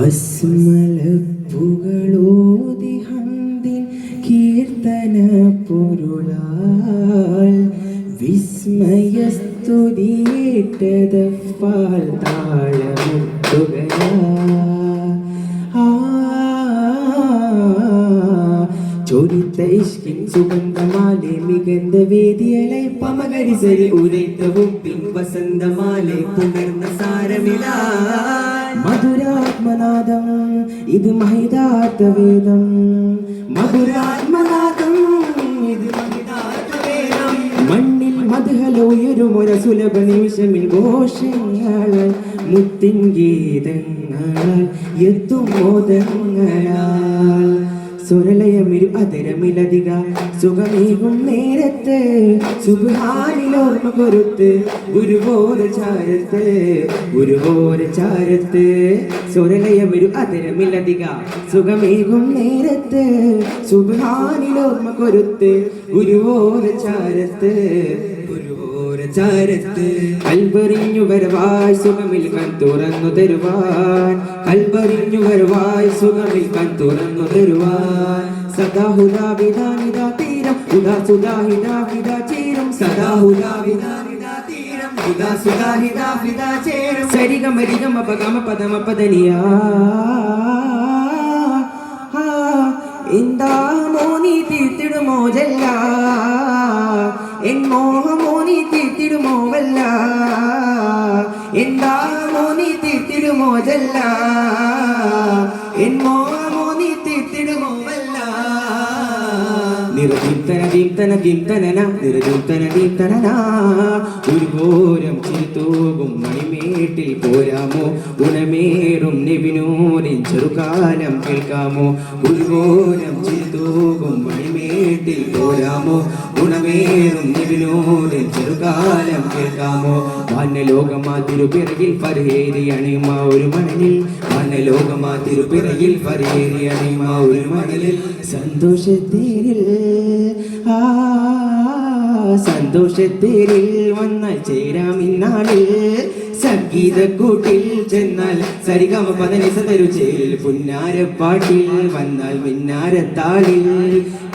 വസ്മലപ്പുകളോതിഹന്തിൻ കീർത്തന പൊരുളാൽ വിസ്മയസ്തുതിയേറ്റതപ്പാൽ താളമുട്ടുകയാ ചോദിത്ത ഇഷ്കിൻ സുഗന്ധമാലെ മികந்த വേദിയലൈ പമകരിസരി ഉരൈത്തവും വസന്തമാലെ പുണർന്ന സാരമില. മധുരാത്മനാദം ഇത് മഹിതാർത്ഥവേദം മധുരാത്മനാദം ഇത് മണ്ണിൽ മധുഹലോയൊരുമൊര സുലഭ നിമിഷമിൽ ഘോഷങ്ങൾ. മുത്തിൻ ഗീതങ്ങൾ എത്തും മോദങ്ങളാൽ സുരലയമിരു അതിരമിലധിക സുഖമേകും നേരത്ത്. സുഖാനിലോർമ്മ പൊരുത്ത് ഗുരുവോര ചാരത്ത്. ഗുരുവോര ചാരത്ത്. സുരലയമിരു അതിരമിലധിക സുഖമേകും നേരത്ത്. സുഖാനിലോർമ്മ പൊരുത്ത് ഗുരുവോര ചാരത്ത്. ചാരത്ത്. കൽവറിഞ്ഞു വരവായി സുഖമിൽ കൺ തുറന്നു തരുവാൻ കൽവറിഞ്ഞു വരുവായ് സുഖമിൽ കൺ തുറന്നു തരുവായ്. സദാ ഹുദാ വിധാനിതാ തീരം ഹുദാ സുദാ ഹിദാ ഹിദാ ചേരും. സദാ ഹുദാ വിധാനിതാ തീരം ഹുദാ സുദാ ഹിദാ ഹിദാ ചേരും. സരിഗ മരിഗ മപ ഗമ പദമ പദനിയാ. എൻ എന്താമോ നീ തീർത്തിടുമോ ജല്ല എൻ നിറദീപ്തന ദീപ്തന ദീപ്തനന നിറദീപ്തന ദീപ്തനന. ഒരു ഘോരം ചിരിത്തോകും മണിമേട്ടിൽ പോരാമോ? ഗുണമേറും നെബിനോരിൻ ചെറുകാലം കേൾക്കാമോ? ഒരു ഘോരം ചിരിത്തൂകും മണിമേട്ടിൽ പോരാമോ ഗുണമേറും നിവിനോട് ചെറുകാലം കേൾക്കാമോ? വാനലോകമാ തിരുപിറകിൽ പരേരി അണിമ ഒരു മണലിൽ. വാനലോകമാ തിരുപിറകിൽ പരേരി അണിമ ഒരു മണലിൽ. സന്തോഷത്തേരിൽ ആ സന്തോഷത്തേരിൽ വന്നാൽ ചേരാം സംഗീത കൂട്ടിൽ ചെന്നാൽ സരിഗമ പതനിസ ചേരിൽ പുന്നാരപ്പാട്ടിൽ വന്നാൽ മിന്നാരത്താളിൽ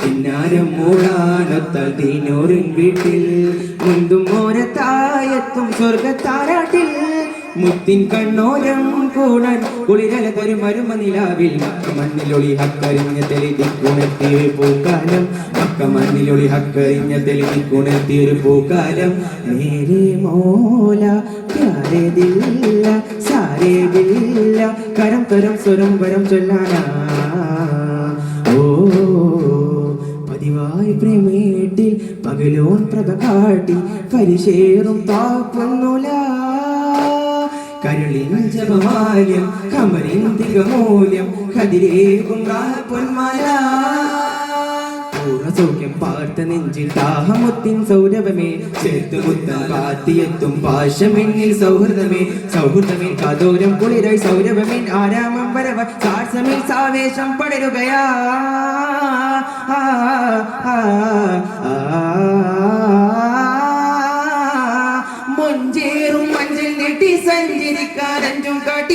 പിന്നാരം മൂടാനൊത്താൽ തീനോറിൻ വീട്ടിൽ മുന്തും മോരത്തായെത്തും സ്വർഗത്താരാട്ടിൽ മുത്തിൻ കണ്ണോരം കൂടാൻ കുളിരല തരും മരുമ നിലാവിൽ മക്ക മണ്ണിലൊളി ഹക്കരിഞ്ഞ തെളിതി കുണത്തിയൊരു പൂക്കാലം. മക്ക മണ്ണിലൊളി ഹക്കരിഞ്ഞ തെളിതി കുണത്തിയൊരു പൂക്കാലം. നേരെ മോല ില്ല സാരേ ദില്ല കരം തരം സ്വരം വരം ചൊല്ലാനാ. പതിവായി പ്രേമേട്ടിൽ പകലോൻ പ്രഭ കാട്ടി പരിശേറും താപ്പൊന്നുല കരളിൻ ജപമാല്യം കമലിൻ തികമൂല്യം കതിരേകും പൊന്മാല. സൗഖ്യം പാർത്ത നെഞ്ചിൽ ദാഹമൊത്തിൻ സൗരഭമേ. ചേർത്ത് മുത്തം കാത്തിയെത്തും പാശമെന്നിൽ സൗഹൃദമേ. സൗഹൃദമേ കാതോരം കുളിരായി സൗരഭമേ ആരാമം വരവ സാഹസമിൽ സാവേശം പടരുകയാ.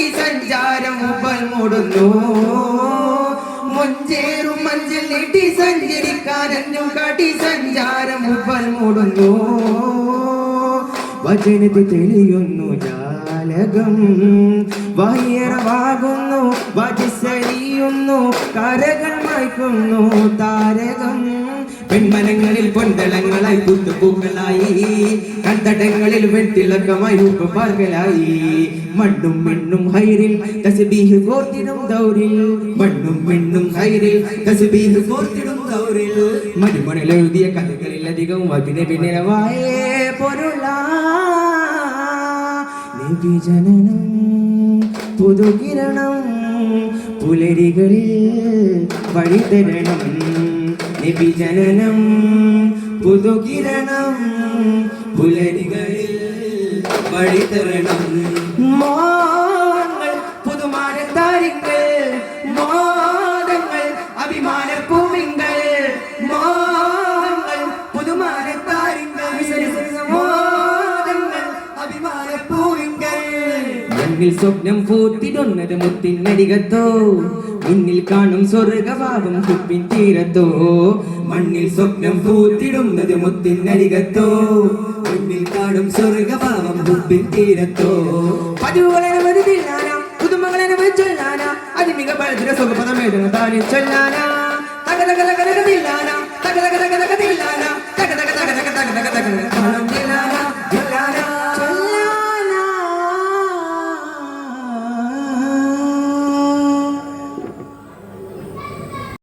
കാട്ടി സഞ്ചാരം മുപ്പൽ മൂടുന്നു. മുഞ്ചേറും മഞ്ചൽ നീട്ടി സഞ്ചരിക്കാരഞ്ഞു കാട്ടി സഞ്ചാരം മുപ്പൽ മൂടുന്നു. വചനത്തിൽ തെളിയുന്നു ജാലകം. വയ്യറവാകുന്നു വചിസരിയുന്നു കരകൾ മയക്കുന്നു താരകം. പെൺമനങ്ങളിൽ പൊന്തളങ്ങളായി കുത്തുപൂക്കളായി കണ്ടടങ്ങളിൽ വെട്ടിളക്കമായി ഉപ്പുപാർകളായി മണ്ണും മണ്ണും ഹൈറിൽ തസ്ബീഹ് കോർത്തിടും ദൗരിൽ മണ്ണും മണ്ണും ഹൈറിൽ തസ്ബീഹ് കോർത്തിടും ദൗരിൽ മരുമണിൽ എഴുതിയ കഥകളിൽ അധികം അതിനെ പൊരുളാ. നബി ജനനം പുതുകിരണം പുലരികളിൽ വഴിതരണം. നബി ജനനം പുതുകിരണം പുലരികളിൽ വഴിതരണം. മോങ്ങൾ മണ്ണിൽ സ്വപ്നം പൂത്തിടുന്നത് മുത്തിനടികത്തോ മുന്നിൽ കാണും സ്വർഗവാദം കുപ്പിൻ തീരത്തോ മണ്ണിൽ സ്വപ്നം പൂത്തിടുന്നത് മുത്തിനടികത്തോ മുന്നിൽ കാണും സ്വർഗഭാവം കുപ്പിൻ തീരത്തോ പതിവുകളെ ചൊല്ലാനാ